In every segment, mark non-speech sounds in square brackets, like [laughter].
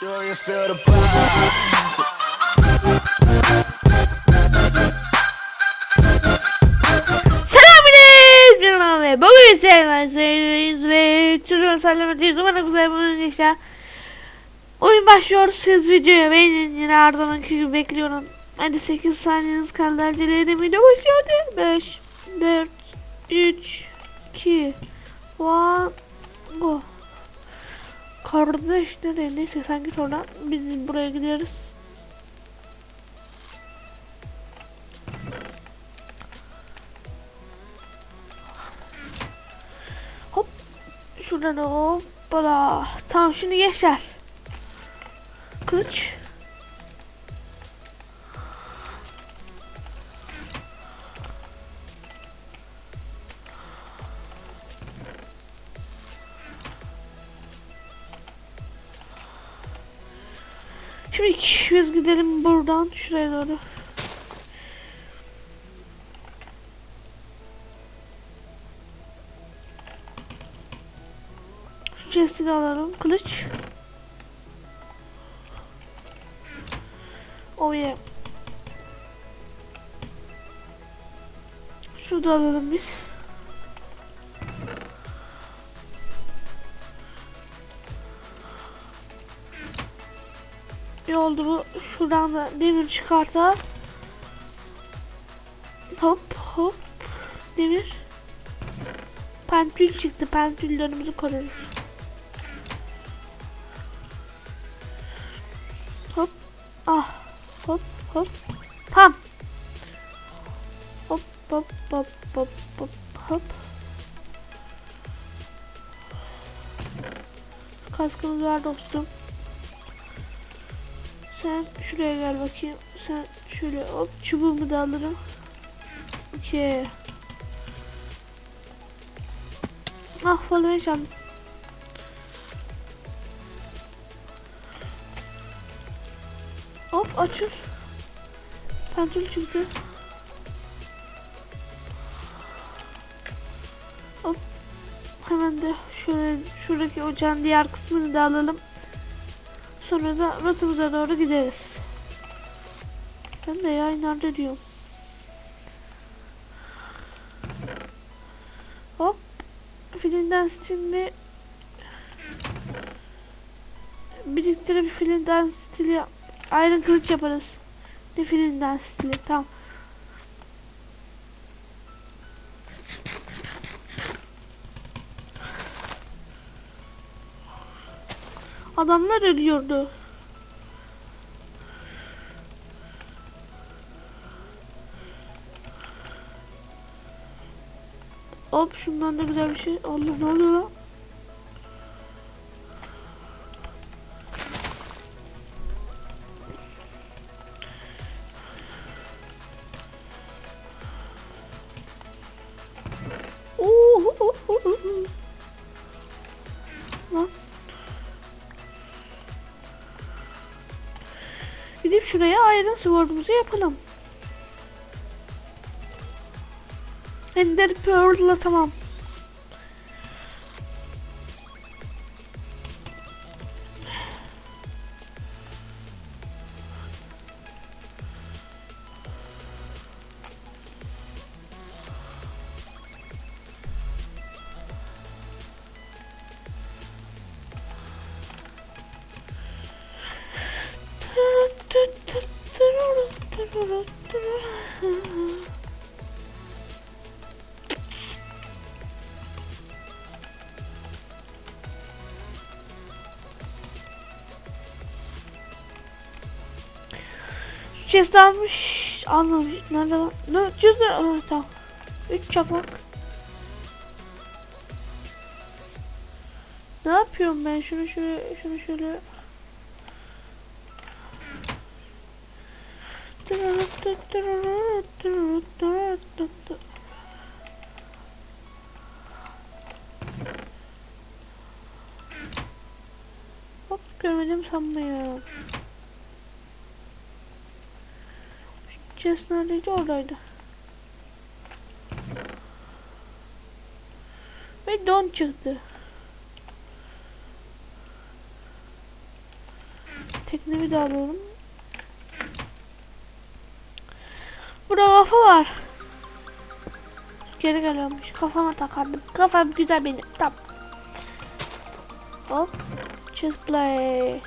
Do you feel the? Selamünaleyküm ve bugün sevmezseniz ve çocuğun selametliyiz. Umarım güzel bir geçer. Oyun başlıyor. Siz videoya beğenin. Yine zamanki gibi bekliyorum. Hadi 8 saniyeniz kaldı. Acele edin. Video başladı. 5, 4, 3, 2, 1, go. Kardeş nereye? Neyse sen git oradan. Biz buraya gidiyoruz. Hop. Şuradan hoppala. Tamam şimdi gençler. Kılıç. Şimdi biz gidelim buradan şuraya doğru. Şu chest'i alalım. Kılıç. Oh yeah. Şurada alalım biz. Ne oldu bu? Şuradan da demir çıkarsa. Hop hop. Demir. Pentül çıktı. Pentüllerimizi koruruz. Hop. Ah. Hop hop. Tam. Hop hop hop hop hop hop. Kaskımız var dostum. Şuraya gel bakayım. Sen şöyle hop çubuğumu da alırım. Okey. Ah falan yaşam. Hop açıl. Pentül çıktı. Hop. Hemen de şöyle şuradaki ocağın diğer kısmını da alalım. Sonra da rotumuza doğru gideriz. Ben de ya nerede diyorum. Hop. Filinden stili biriktirip filinden stili Iron kılıç yaparız. Ne filinden stili tamam. Adamlar ölüyordu. Hop şundan da güzel bir şey. Allah ne oluyor lan? Gidip şuraya Iron Sword'umuzu yapalım. Ender Pearl'la tamam. Chest almış. Almamış. Nerede lan? 400 lira. Aa, tamam. 3 çakmak. Ne yapıyorum ben? Şunu şöyle, şunu şöyle. Hop görmedim sanmıyorum. Chest neredeydi? Oradaydı. Ve don çıktı. Tekneyi de alalım. Burada kafa var. Geri geliyormuş. Kafama takardım. Kafam güzel benim. Tamam. Hop. Just play.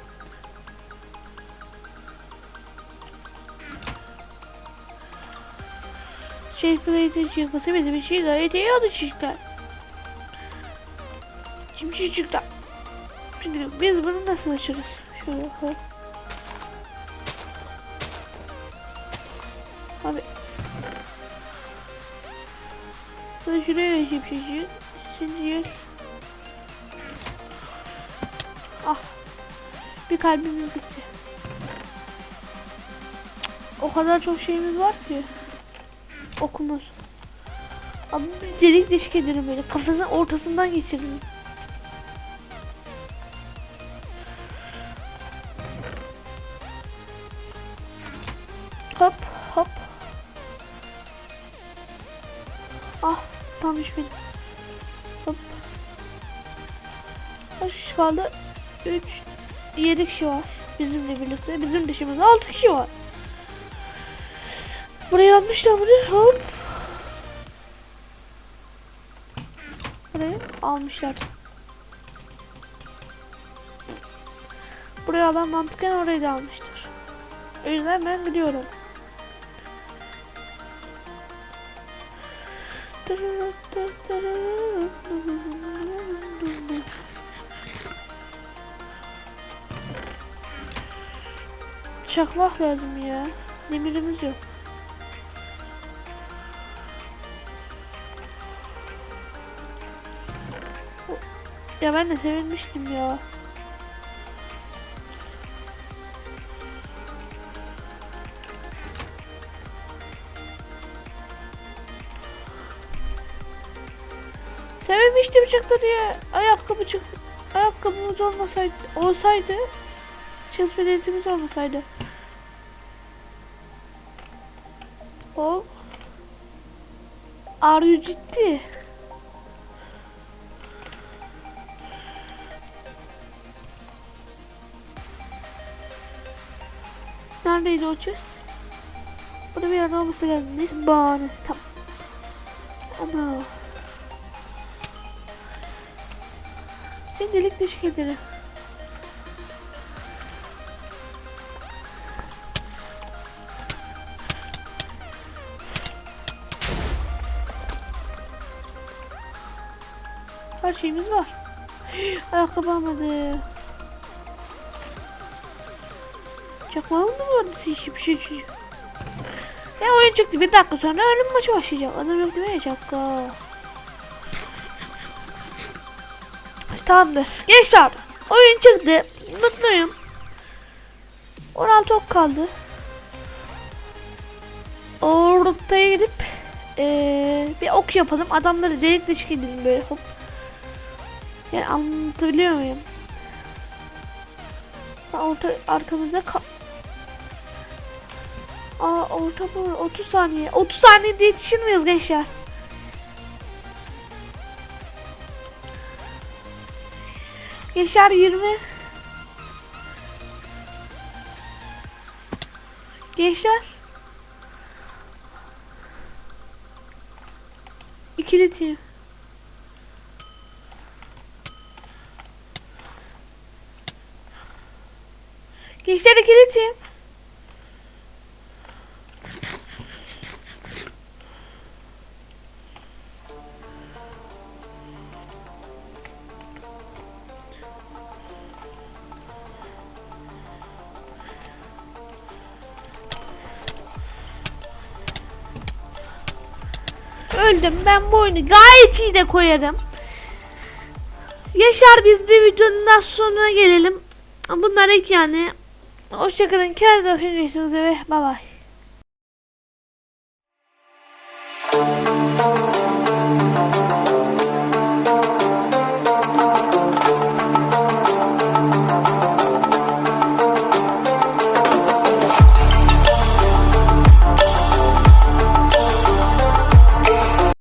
Play'de çıkması bizim için gayet iyi oldu çocuklar. Şimdi çocuklar. Şimdi biz bunu nasıl açarız? Şöyle hop. Abi. Ben şuraya açayım çocuğu. Şimdi Ah. Bir kalbimiz gitti. O kadar çok şeyimiz var ki. Okumuz. Abi biz delik deşik edelim böyle. Kafasının ortasından geçirelim. Hop hop. Ah tam düşmedi. Hop. Kaç kişi kaldı? 3 7 kişi var bizimle birlikte. Bizim dışımızda 6 kişi var. Buraya yapmışlar mıdır? Hop. Burayı almışlar. Buraya alan mantıken orayı da almıştır. O yüzden ben gidiyorum. Çakmak lazım ya. Demirimiz yok. Ya ben de sevinmiştim ya. Sevinmiştim çıktı diye ayakkabı çık ayakkabımız olmasaydı olsaydı çizmelerimiz olmasaydı. Hop. Are you ciddi? Neredeydi o çiz? Burada bir yerde olması lazım. Neyse bahane. Tamam. Ana. Delik deşik ederim. Her şeyimiz var. [gasps] Ayakkabı almadı. Çakmağım mı vardı hiçbir şey çocuk. Ya oyun çıktı bir dakika sonra ölüm maçı başlayacak. Adam yok değil mi? Çakka. Tamamdır. Gençler. Oyun çıktı. Mutluyum. 16 ok kaldı. Ortaya gidip ee, bir ok yapalım. Adamları delik deşik edelim böyle hop. Yani anlatabiliyor muyum? Orta arkamızda ka Aa orta bu 30 saniye. 30 saniyede yetişir miyiz gençler? Gençler 20 Gençler İkili team Gençler ikili team Öldüm. Ben bu oyunu gayet iyi de koyarım. Yaşar biz bir videonun daha sonuna gelelim. Bunlar ilk yani. Hoşçakalın. Kendinize. Görüşmek üzere. Bay bay.